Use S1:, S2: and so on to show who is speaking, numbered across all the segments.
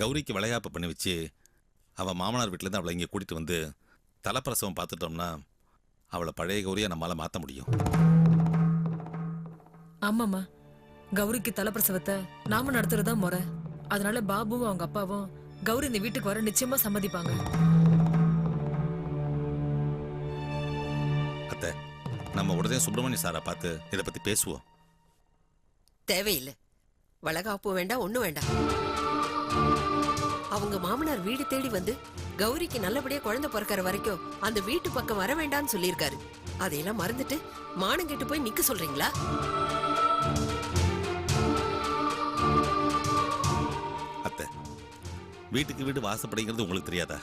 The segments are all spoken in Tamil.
S1: கௌரிக்கு விளையாப்பு பண்ணி வச்சு அவள் மாமனார் வீட்டிலேருந்து அவளை இங்கே கூட்டிகிட்டு வந்து தலைப்பிரசவம் பார்த்துட்டோம்னா அவளை பழைய கௌரியை நம்மளால் மாற்ற முடியும்.
S2: ஆமாம்மா. கௌரிக்கு தலைப்பிரசவத்தை நாம நடத்துறதா முறை. அதனால பாபுவும் அவங்க அப்பாவும் கௌரி இந்த வீட்டுக்கு வர நிச்சயமா சம்மதிப்பாங்க.
S1: அத்தை நம்ம உடனே சுப்பிரமணிய சாரை பார்த்து இதை பற்றி பேசுவோம்.
S3: தேவையில்லை. வளகாப்பு வேண்டாம் ஒண்ணும் வேண்டாம். அவங்க மாமனார் வீடு தேடி வந்து கௌரிக்கு நல்லபடியா குழந்தை பிறக்கிற வரைக்கும் அந்த வீட்டு பக்கம் வர வேண்டாம்னு சொல்லியிருக்காரு. அதையெல்லாம் மறந்துட்டு மானம் கெட்டு போய் நிக்க சொல்றீங்களா?
S1: அத்தை வீட்டுக்கு வீடு வாசப்படிங்கிறது உங்களுக்கு தெரியாதா?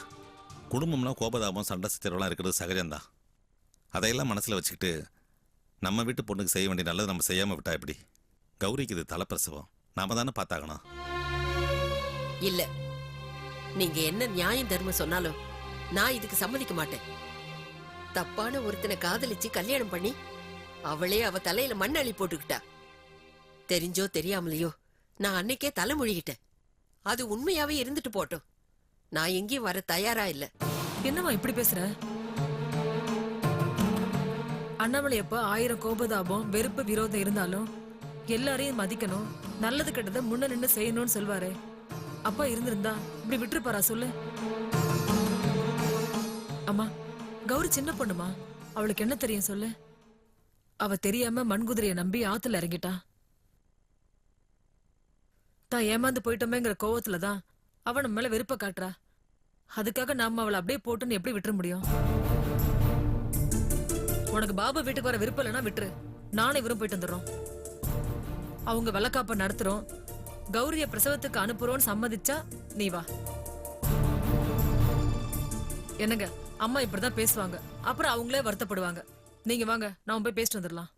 S1: குடும்பம்னா கோபதாபம் சண்டை சச்சரவெல்லாம் இருக்கிறது சகஜம்தான். அதையெல்லாம் மனசில் வச்சுக்கிட்டு நம்ம வீட்டு பொண்ணுக்கு செய்ய வேண்டிய நல்லது நம்ம செய்யாமல் விட்டா எப்படி? கௌரிக்கு இது தலைப்பிரசவம். நாம தானே பார்த்தாகணும்.
S3: இல்ல நீங்க என்ன நியாயம் தர்மம் சொன்னாலும் நான் இதுக்கு சம்மதிக்க மாட்டேன். தப்பான ஒருத்தனை காதலிச்சு கல்யாணம் பண்ணி அவளே அவ தலையில மண் அள்ளி போட்டுக்கிட்டா. தெரிஞ்சோ தெரியாமலையோ நான் அன்னைக்கே தலைமொழிகிட்டேன். அது உண்மையாவே இருந்துட்டு போட்டோம். நான் எங்கேயும் வர தயாரா இல்ல.
S2: என்னம்மா இப்படி பேசுற? அண்ணாமலை அப்ப ஆயிரம் கோபதாபம் வெறுப்பு விரோதம் இருந்தாலும் எல்லாரையும் மதிக்கணும் நல்லது கெட்டதை முன்ன நின்று செய்யணும்னு சொல்வாரு. அப்பா இருந்திருந்தா இப்படி விட்டுருப்பாரா சொல்லு. அம்மா கௌரி சின்ன பொண்ணுமா? அவளுக்கு என்ன தெரியும் சொல்லு. அவ தெரியாம மண்குதிரைய நம்பி ஆத்துல இறங்கிட்டா. தான் ஏமாந்து போயிட்டோமேங்கிற கோவத்துல தான் அவ நம்ம மேல வெறுப்ப காட்டுறா. அதுக்காக நாம அவளை அப்படியே போட்டுன்னு எப்படி விட்டுற முடியும்? உனக்கு பாபு வீட்டுக்கு வர விருப்பம் இல்லைன்னா விட்டுரு. நானும் இவரும் போயிட்டு வந்துடுறோம். அவங்க வழக்காப்ப நடத்துறோம். கௌரிய பிரசவத்துக்கு அனுப்புறோம்னு சம்மதிச்சா நீ வா. என்னங்க அம்மா இப்படிதான் பேசுவாங்க. அப்புறம் அவங்களே வருத்தப்படுவாங்க. நீங்க வாங்க நாம போய் பேசிட்டு வந்துடலாம்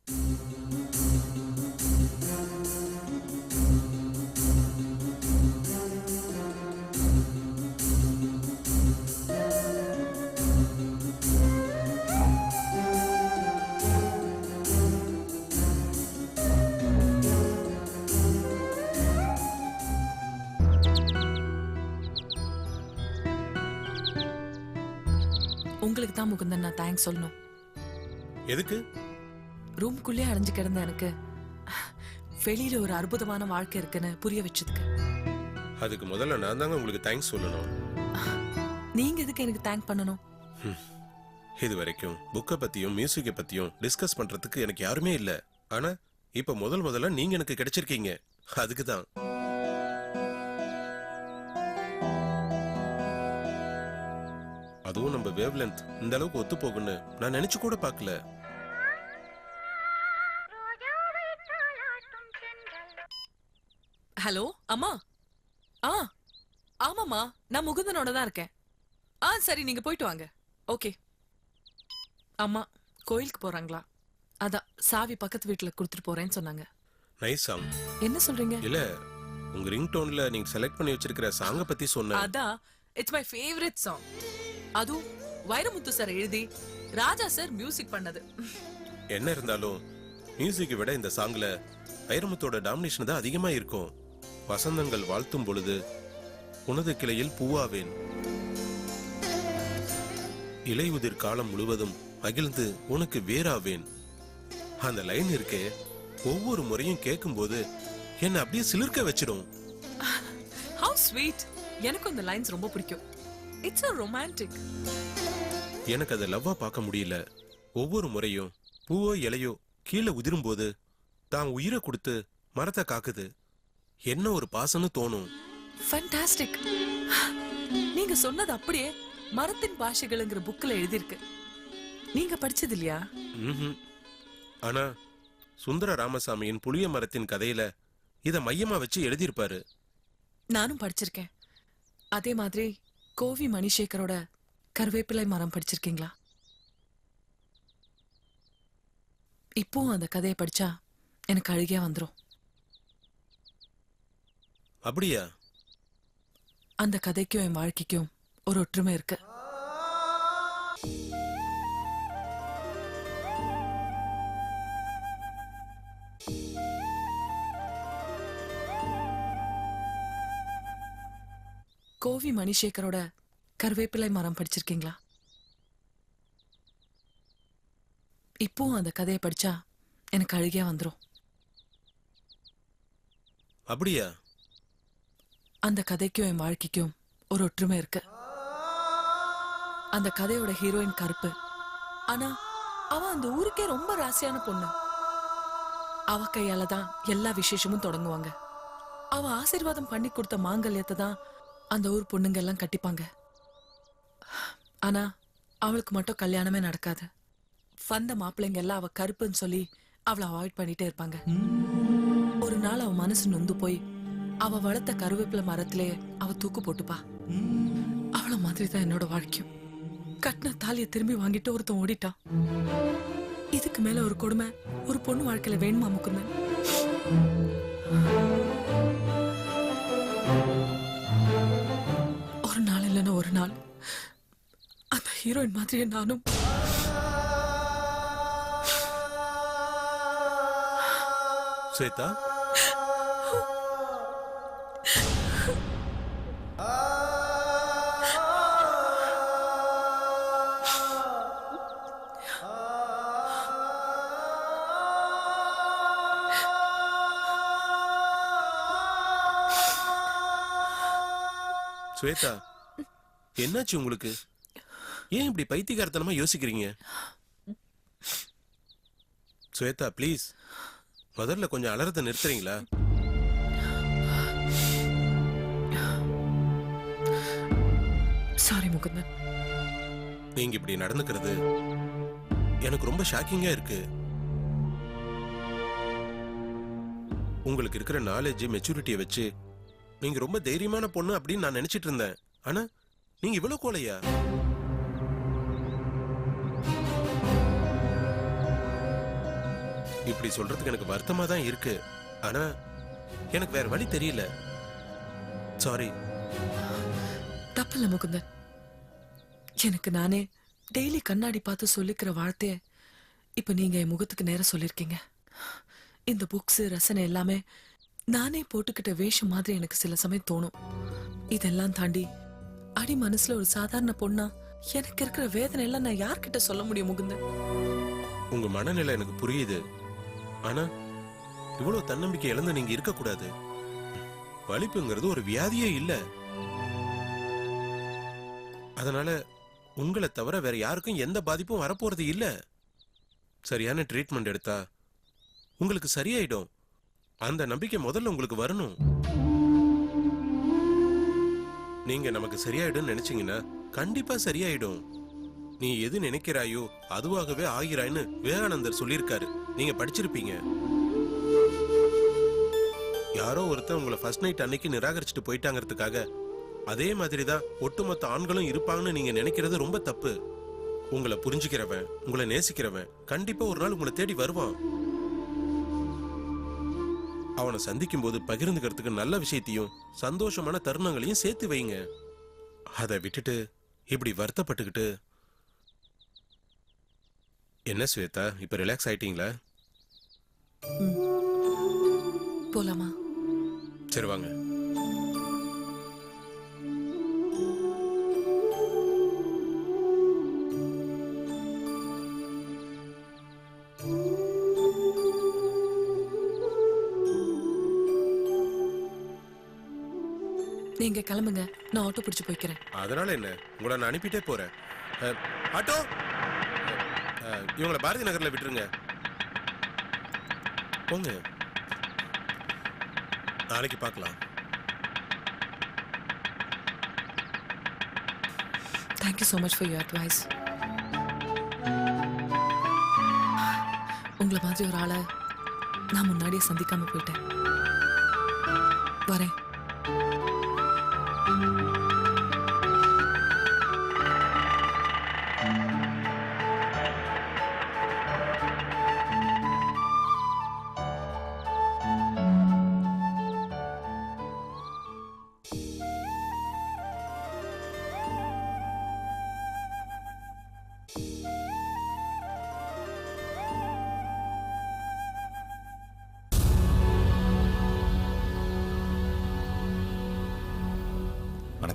S4: உங்களுக்கு தான் முகுந்தன் நான் தேங்க்ஸ் சொல்லணும்.
S5: எதுக்கு?
S4: ரூம்குள்ளே அடைஞ்சு கிடந்த எனக்கு வெளியில ஒரு அற்புதமான வாழ்க்கை இருக்குன்னு புரிய வச்சதுக்கு.
S5: அதுக்கு முதல்ல நான் தாங்க உங்களுக்கு தேங்க்ஸ் சொல்லணும்.
S4: நீங்க எதுக்கு எனக்கு தேங்க் பண்ணணும்?
S5: இது வரைக்கும் புக்கை பத்தியும் மியூசிக்கை பத்தியும் டிஸ்கஸ் பண்றதுக்கு எனக்கு யாருமே இல்ல. ஆனா இப்ப முதல் முதல்ல நீங்க எனக்கு கிடைச்சிருக்கீங்க. அதுக்கு தான். அதுவும் நம்ம வேவ் லென்த் இந்த அளவுக்கு ஒத்து போகும்னு நான் நினைச்சு கூட பார்க்கல.
S4: ஹலோ அம்மா. ஆ ஆமாம்மா. நான் முகுந்தனோட தான் இருக்கேன். ஆ சரி நீங்க போயிட்டு வாங்க. ஓகே. அம்மா கோயிலுக்கு போறாங்களா? அதான் சாவி பக்கத்து வீட்டுல கொடுத்துட்டு போறேன்னு சொன்னாங்க.
S5: நைஸ் சாங்
S4: என்ன சொல்றீங்க?
S5: இல்ல உங்க ரிங் டோன்ல நீங்க செலக்ட் பண்ணி வச்சிருக்கிற சாங்க பத்தி சொன்னேன்.
S4: அதான் இட்ஸ் மை ஃபேவரட் சாங் அதுவும் வைரமுத்து சார் எழுதி ராஜா சார் மியூசிக் பண்ணது.
S5: என்ன இருந்தாலும் மியூசிக்கை விட இந்த சாங்ல வைரமுத்தோட டாமினேஷன் தான் அதிகமா இருக்கும். வசந்தங்கள் வாழ்த்தும் பொழுது உனது கிளையில் பூவாவேன். இலையுதிர் காலம் முழுவதும் மகிழ்ந்து உனக்கு வேறாவேன் அந்த லைன் இருக்கே ஒவ்வொரு முறையும் கேட்கும்போது என்னை அப்படியே சிலிர்க்க வச்சிடும்.
S4: ஹவு ஸ்வீட் எனக்கும் இந்த லைன்ஸ் ரொம்ப பிடிக்கும். இட்ஸ் a ரொமான்டிக்
S5: எனக்கு அதை லவ்வா பார்க்க முடியல. ஒவ்வொரு முறையும் பூவோ இலையோ கீழே உதிரும்போது தான் உயிரை கொடுத்து மரத்தை காக்குது. என்ன ஒரு பாசம்னு தோணும்.
S4: ஃபண்டாஸ்டிக் நீங்க சொன்னது அப்படியே மரத்தின் பாஷைகள்ங்கிற புக்ல எழுதியிருக்கு. நீங்க படிச்சது இல்லையா?
S5: ம்ஹும். ஆனா சுந்தர ராமசாமியின் புளிய மரத்தின் கதையில இத மையமா வச்சு எழுதியிருப்பாரு.
S4: நானும் படிச்சிருக்கேன். அதே மாதிரி கோவி மணிசேகரோட கருவேப்பிலை மரம் படிச்சிருக்கீங்களா? இப்போவும் அந்த கதையை படிச்சா எனக்கு அழுகையா வந்துரும்.
S5: அப்படியா?
S4: அந்த கதைக்கும் என் வாழ்க்கைக்கும் ஒரு ஒற்றுமை இருக்கு.
S2: கோவி மணிசேகரோட கருவேப்பிலை மரம் படிச்சிருக்கீங்களா? இப்பவும் அந்த கதையை படிச்சா எனக்கு அழுகையா வந்துரும்.
S5: அப்படியா?
S2: அந்த கதைக்கும் என் வாழ்க்கைக்கும் ஒரு ஒற்றுமை இருக்கு. அந்த கதையோட ஹீரோயின் கருப்பு. ஆனா அவ அந்த ஊருக்கே ரொம்ப ராசியான பொண்ணு. அவ கையால தான் எல்லா விசேஷமும் தொடங்குவாங்க. அவ ஆசீர்வாதம் பண்ணி கொடுத்த மாங்கல்யத்தை தான் அந்த ஊர் பொண்ணுங்க எல்லாம் கட்டிப்பாங்க. ஆனா அவளுக்கு மட்டும் கல்யாணமே நடக்காது. வந்த மாப்பிள்ளைங்க எல்லாம் அவ கருப்புன்னு சொல்லி அவளை அவாய்ட் பண்ணிட்டே இருப்பாங்க. ஒரு நாள் அவ மனசு நொந்து போய் அவ வளர்த்த கருவேப்பிலை மரத்திலே அவ தூக்கு போட்டுப்பா. அவள மாதிரி தான் என்னோட வாழ்க்கையும். கட்டின தாலியை திரும்பி வாங்கிட்டு ஒருத்தன் ஓடிட்டான். இதுக்கு மேல ஒரு கொடுமை ஒரு பொண்ணு வாழ்க்கையில வேணுமா முக்குந்தன் ஒரு நாள் அந்த ஹீரோயின் மாதிரியே நானும்.
S5: ஸ்வேதா? ஸ்வேதா? என்னாச்சு உங்களுக்கு? ஏன் இப்படி பைத்தியக்காரத்தனமா யோசிக்கிறீங்க? ஸ்வேதா ப்ளீஸ் முதல்ல கொஞ்சம் அலறத நிறுத்துறீங்களா?
S2: சாரி முகுந்தன்
S5: நீங்க இப்படி நடந்துக்கிறது எனக்கு ரொம்ப ஷாக்கிங்கா இருக்கு. உங்களுக்கு இருக்கிற நாலேஜ் மெச்சூரிட்டியை வச்சு நீங்க ரொம்ப தைரியமான பொண்ணு அப்படின்னு நான் நினைச்சிட்டு இருந்தேன். ஆனா நீங்க இவ்வளவு கோலையா இப்படி சொல்றதுக்கு எனக்கு வருத்தமா தான் இருக்கு. ஆனா எனக்கு வேற வழி தெரியல. சாரி
S2: தப்பில்ல முகுந்தன் எனக்கு நானே டெய்லி கண்ணாடி பார்த்து சொல்லிக்கிற வார்த்தைய இப்ப நீங்க என் முகத்துக்கு நேரம் சொல்லிருக்கீங்க. இந்த புக்ஸ் ரசனை எல்லாமே நானே போட்டுக்கிட்ட வேஷம் மாதிரி எனக்கு சில சமயம் தோணும். இதெல்லாம் தாண்டி அடி மனசுல ஒரு சாதாரண பொண்ணா? எனக்கு இருக்கிற வேதனை எல்லாம் நான் யார்கிட்ட சொல்ல முடியும் முகுந்த?
S5: உங்க மனநிலை எனக்கு புரியுது. ஆனா இவ்வளவு தன்னம்பிக்கை இழந்து நீங்க இருக்கக்கூடாது. வலிப்புங்கிறது ஒரு வியாதியே இல்ல. அதனால உங்களை தவிர வேற யாருக்கும் எந்த பாதிப்பும் வரப்போறது இல்ல. சரியான ட்ரீட்மெண்ட் எடுத்தா உங்களுக்கு சரியாயிடும். அந்த நம்பிக்கை முதல்ல உங்களுக்கு வரணும். நீங்க நமக்கு சரியாயிடும் நினைச்சீங்கன்னா கண்டிப்பா சரியாயிடும். நீ எது நினைக்கிறாயோ அதுவாகவே ஆகிறாய்ன்னு விவேகானந்தர் சொல்லியிருக்காரு. நீங்க படிச்சிருப்பீங்க. யாரோ ஒருத்தன் உங்களை ஃபர்ஸ்ட் நைட் அன்னைக்கு நிராகரிச்சுட்டு போயிட்டாங்கிறதுக்காக அதே மாதிரி தான் ஒட்டுமொத்த ஆண்களும் இருப்பாங்கன்னு நீங்க நினைக்கிறது ரொம்ப தப்பு. உங்களை புரிஞ்சுக்கிறவன் உங்களை நேசிக்கிறவன் கண்டிப்பா ஒரு நாள் உங்களை தேடி வருவான். அவனை சந்திக்கும் போது பகிர்ந்துக்கிறதுக்கு நல்ல விஷயத்தையும் சந்தோஷமான தருணங்களையும் சேர்த்து வைங்க. அதை விட்டுட்டு இப்படி வருத்தப்பட்டுக்கிட்டு என்ன ஸ்வேதா இப்ப ரிலாக்ஸ் ஆயிட்டீங்களா?
S2: போலாமா?
S5: சரி வாங்க.
S2: நீங்க கிளம்புங்க. நான் ஆட்டோ பிடிச்சு போய்க்கிறேன்.
S5: அதனால என்ன? உங்களை நான் அனுப்பிட்டே போறேன். அஹ், ஆட்டோ? அஹ், இவங்களை பாரதி நகர்ல விட்டுருங்க. போங்க. நாளைக்கு பார்க்கலாம்.
S2: Thank you so much for your advice உங்களை மாதிரி ஒரு ஆளை நான் முன்னாடியே சந்திக்காம போயிட்டேன். வரேன்.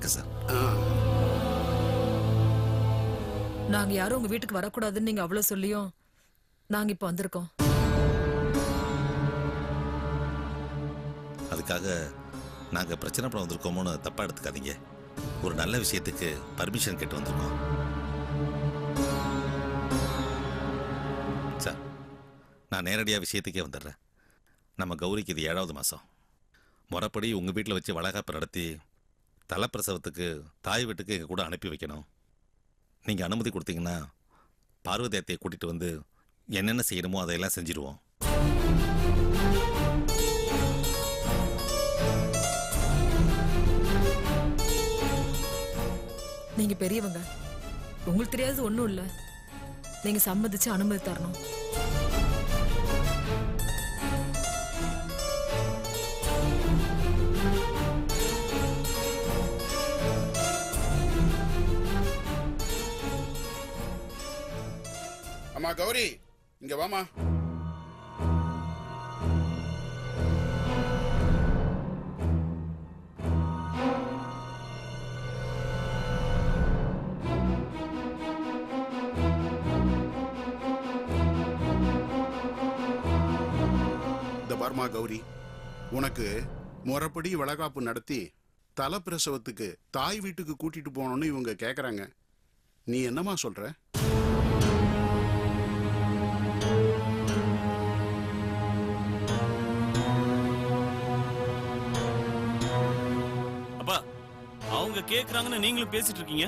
S1: வணக்கம் சார்
S6: ஆ,
S2: நாங்க யாரும் உங்க வீட்டுக்கு வரக்கூடாதுன்னு நீங்க அவ்வளவு சொல்லியும் நாங்க இப்ப வந்திருக்கோம்.
S1: அதுக்காக நாங்கள் பிரச்சனை பண்ண வந்திருக்கோமோன்னு தப்பாக எடுத்துக்காதீங்க. ஒரு நல்ல விஷயத்துக்கு பர்மிஷன் கேட்டு வந்திருக்கோம். சார் நான் நேரடியாக விஷயத்துக்கே வந்துடுறேன். நம்ம கௌரிக்கு இது ஏழாவது மாதம் முறைப்படி உங்கள் வீட்டில் வச்சு வளகாப்பு நடத்தி தலைப்பிரசவத்துக்கு தாய் வீட்டுக்கு எங்கள் கூட அனுப்பி வைக்கணும். நீங்கள் அனுமதி கொடுத்தீங்கன்னா பார்வதேத்தையை கூட்டிகிட்டு வந்து என்னென்ன செய்யணுமோ அதையெல்லாம் செஞ்சிருவோம்.
S2: நீங்கள் பெரியவங்க. உங்களுக்கு தெரியாதது ஒன்றும் இல்லை. நீங்கள் சம்மதிச்சு அனுமதி தரணும்.
S6: கௌரி. இங்க வாமா. இந்த பர்மா கௌரி. உனக்கு முறைப்படி வளகாப்பு நடத்தி தலைப்பிரசவத்துக்கு தாய் வீட்டுக்கு கூட்டிட்டு போகணும்னு இவங்க கேக்குறாங்க. நீ என்னம்மா சொல்ற?
S7: அவங்க கேக்குறாங்கன்னு நீங்களும் பேசிட்டு இருக்கீங்க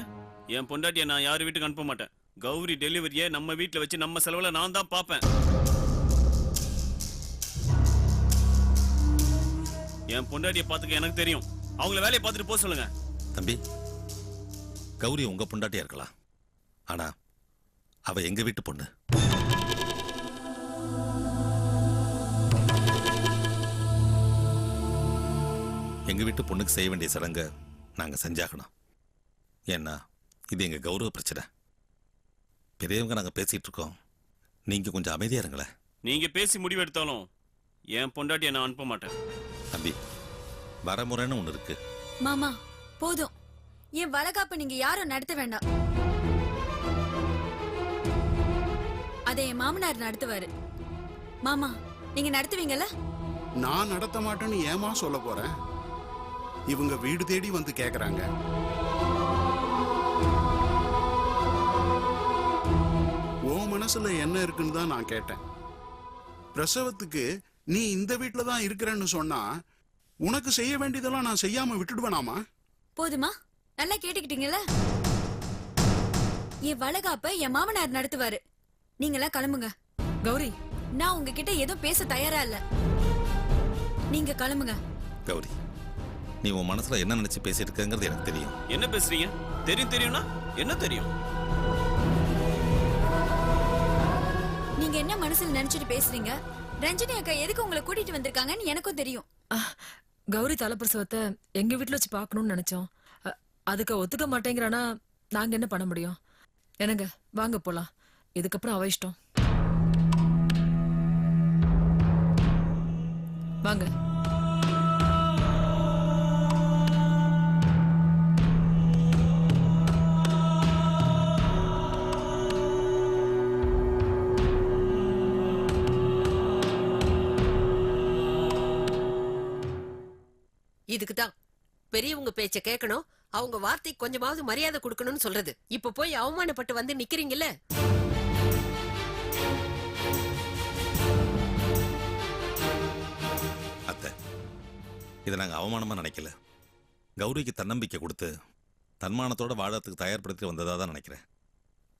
S7: என் பொண்டாட்டிய நான் யார் வீட்டுக்கு அனுப்ப மாட்டேன். கௌரி டெலிவரியை நம்ம வீட்டுல வச்சு நம்ம செலவுல நான் தான் பாப்பேன். என் பொண்டாட்டிய பாத்துக்க எனக்கு தெரியும். அவங்கள வேலையை பார்த்துட்டு போக சொல்லுங்க.
S1: தம்பி கௌரி உங்க பொண்டாட்டியா இருக்கலாம். ஆனா அவ எங்க வீட்டு பொண்ணு? எங்க வீட்டு பொண்ணுக்கு செய்ய வேண்டிய சடங்கை நாங்க செஞ்சாகணும். ஏன்னா இது எங்க கௌரவ பிரச்சனை. பெரியவங்க நாங்க பேசிட்டு இருக்கோம். நீங்க கொஞ்சம் அமைதியா இருங்களேன்.
S7: நீங்க பேசி முடிவெடுத்தாலும் என் பொண்டாட்டிய நான் அனுப்ப மாட்டேன்.
S1: தம்பி வரமுறைன்னு ஒண்ணு இருக்கு.
S8: மாமா போதும். என் வளகாப்ப நீங்க யாரும் நடத்த வேண்டாம். அதை என் மாமனார் நடத்துவாரு. மாமா நீங்க நடத்துவீங்கல்ல?
S6: நான் நடத்த மாட்டேன்னு ஏமா சொல்ல போறேன்? இவங்க வீடு தேடி வந்து கேக்குறாங்க. ஓ மனசுல என்ன இருக்குன்னு தான் நான் கேட்டேன். பிரசவத்துக்கு நீ இந்த வீட்ல தான் இருக்கிறேன்னு சொன்னா உனக்கு செய்ய வேண்டியதெல்லாம் நான் செய்யாம விட்டுடுவேனாமா?
S8: போதுமா? நல்லா கேட்டுக்கிட்டீங்கல்ல? என் வளகாப்ப என் மாமனார் நடத்துவாரு. நீங்களாம் கிளம்புங்க.
S2: கௌரி.
S8: நான் உங்ககிட்ட எதுவும் பேச தயாரா இல்ல. நீங்க கிளம்புங்க.
S1: கௌரி. நீ உன் மனசுல என்ன நினைச்சு பேசிட்டு இருக்கங்கிறது எனக்கு தெரியும்.
S7: என்ன பேசுறீங்க? தெரியும் தெரியும்னா என்ன தெரியும்?
S8: நீங்க என்ன மனசுல நினைச்சிட்டு பேசுறீங்க? ரஞ்சினி அக்கா எதுக்கு உங்களை கூட்டிட்டு வந்திருக்காங்கன்னு எனக்கும் தெரியும்.
S2: கௌரி தலைப்பிரசவத்தை எங்க வீட்டுல வச்சு பார்க்கணும்னு நினைச்சோம். அதுக்கு ஒத்துக்க மாட்டேங்கிறானா? நாங்க என்ன பண்ண முடியும்? என்னங்க வாங்க போலாம். இதுக்கப்புறம் அவ இஷ்டம். வாங்க.
S3: இதுக்கு தான். பெரியவங்க பேச்ச கேட்கணும் அவங்க வார்த்தைக்கு கொஞ்சமாவது மரியாதை கொடுக்கணும்னு சொல்றது. இப்ப போய் அவமானப்பட்டு வந்து நிக்கிறீங்கல்ல?
S1: அத்தை இதை நாங்கள் அவமானமாக நினைக்கல. கௌரிக்கு தன்னம்பிக்கை கொடுத்து தன்மானத்தோட வாழறதுக்கு தயார்படுத்தி வந்ததாக தான் நினைக்கிறேன்.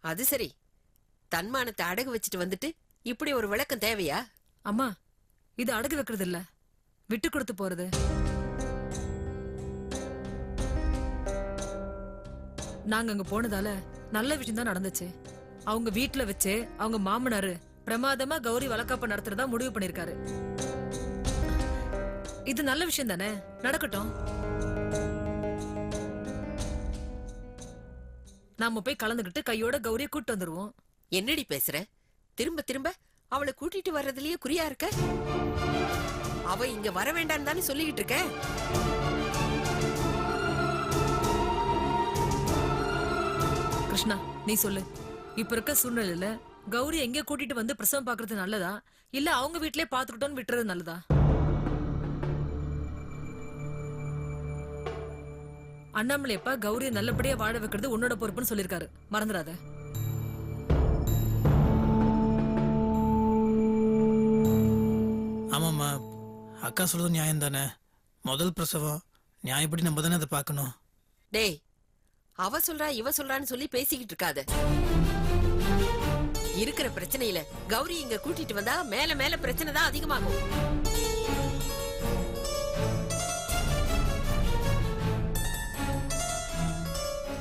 S3: அது சரி. தன்மானத்தை அடகு வச்சுட்டு வந்துட்டு இப்படி ஒரு விளக்கம் தேவையா?
S2: அம்மா இது அடகு வைக்கிறது இல்ல விட்டு கொடுத்து போறது. நாங்க அங்க போனதால நல்ல விஷயம் தான் நடந்துச்சு. அவங்க வீட்டுல வச்சு அவங்க மாமனாரு பிரமாதமா கௌரி வழக்காப்ப நடத்துறதா முடிவு பண்ணிருக்காரு. இது நல்ல விஷயம் தானே? நடக்கட்டும். நாம போய் கலந்துகிட்டு கையோட கௌரியை கூட்டு வந்துருவோம்.
S3: என்னடி பேசுற? திரும்ப திரும்ப? அவளை கூட்டிட்டு வர்றதுலயே குறியா இருக்க? அவ இங்க வர வேண்டாம்னு தானே சொல்லிக்கிட்டு இருக்க?
S2: கிருஷ்ணா நீ சொல்லு. இப்ப இருக்க சூழ்நிலையில கௌரி எங்க கூட்டிட்டு வந்து பிரசவம் பாக்குறது நல்லதா? இல்ல அவங்க வீட்லயே பாத்துக்கிட்டோன்னு விட்டுறது நல்லதா? அண்ணாமலை அப்பா கௌரியை நல்லபடியா வாழ வைக்கிறது உன்னோட பொறுப்புன்னு சொல்லிருக்காரு மறந்துடாத.
S9: ஆமாம்மா. அக்கா சொல்றது நியாயம் தானே முதல் பிரசவம். நியாயப்படி நம்ம தானே அதை பார்க்கணும்.
S3: டேய் அவ சொல்றா இவ சொல்றான்னு சொல்லி பேசிக்கிட்டு இருக்காத. இருக்கிற பிரச்சனையில கௌரி இங்க கூட்டிட்டு வந்தா மேல மேல பிரச்சனை தான் அதிகமாகும்.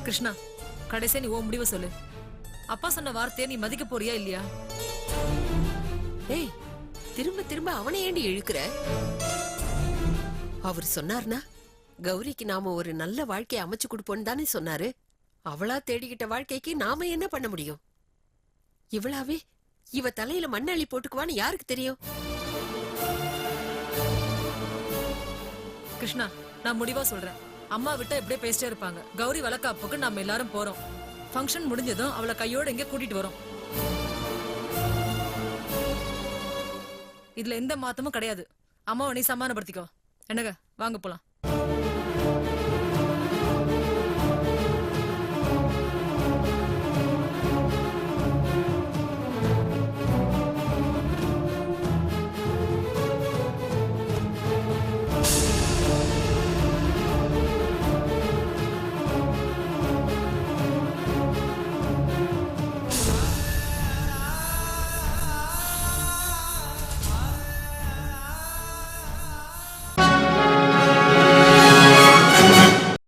S2: கிருஷ்ணா கடைசியா நீ ஓ முடிவை சொல்லு. அப்பா சொன்ன வார்த்தையை நீ மதிக்க போறியா இல்லையா?
S3: டேய் திரும்ப திரும்ப அவனை ஏண்டி இழுக்கிற? அவர் சொன்னார்னா கௌரிக்கு நாம ஒரு நல்ல வாழ்க்கையை அமைச்சு கொடுப்போம்னு தானே சொன்னாரு. அவளா தேடிக்கிட்ட வாழ்க்கைக்கு நாம என்ன பண்ண முடியும்? இவளாவே இவ தலையில மண்ணள்ளி போட்டுக்குவான்னு யாருக்கு தெரியும்?
S2: கிருஷ்ணா நான் முடிவா சொல்றேன். அம்மா விட்டா இப்படியே பேசிட்டே இருப்பாங்க. கௌரி வழக்காப்புக்கு நம்ம எல்லாரும் போறோம். ஃபங்க்ஷன் முடிஞ்சதும் அவளை கையோட எங்க கூட்டிட்டு வரோம். இதுல எந்த மாத்தமும் கிடையாது. அம்மாவை நீ சமாதானப்படுத்திக்கோ. என்னங்க வாங்க போலாம்.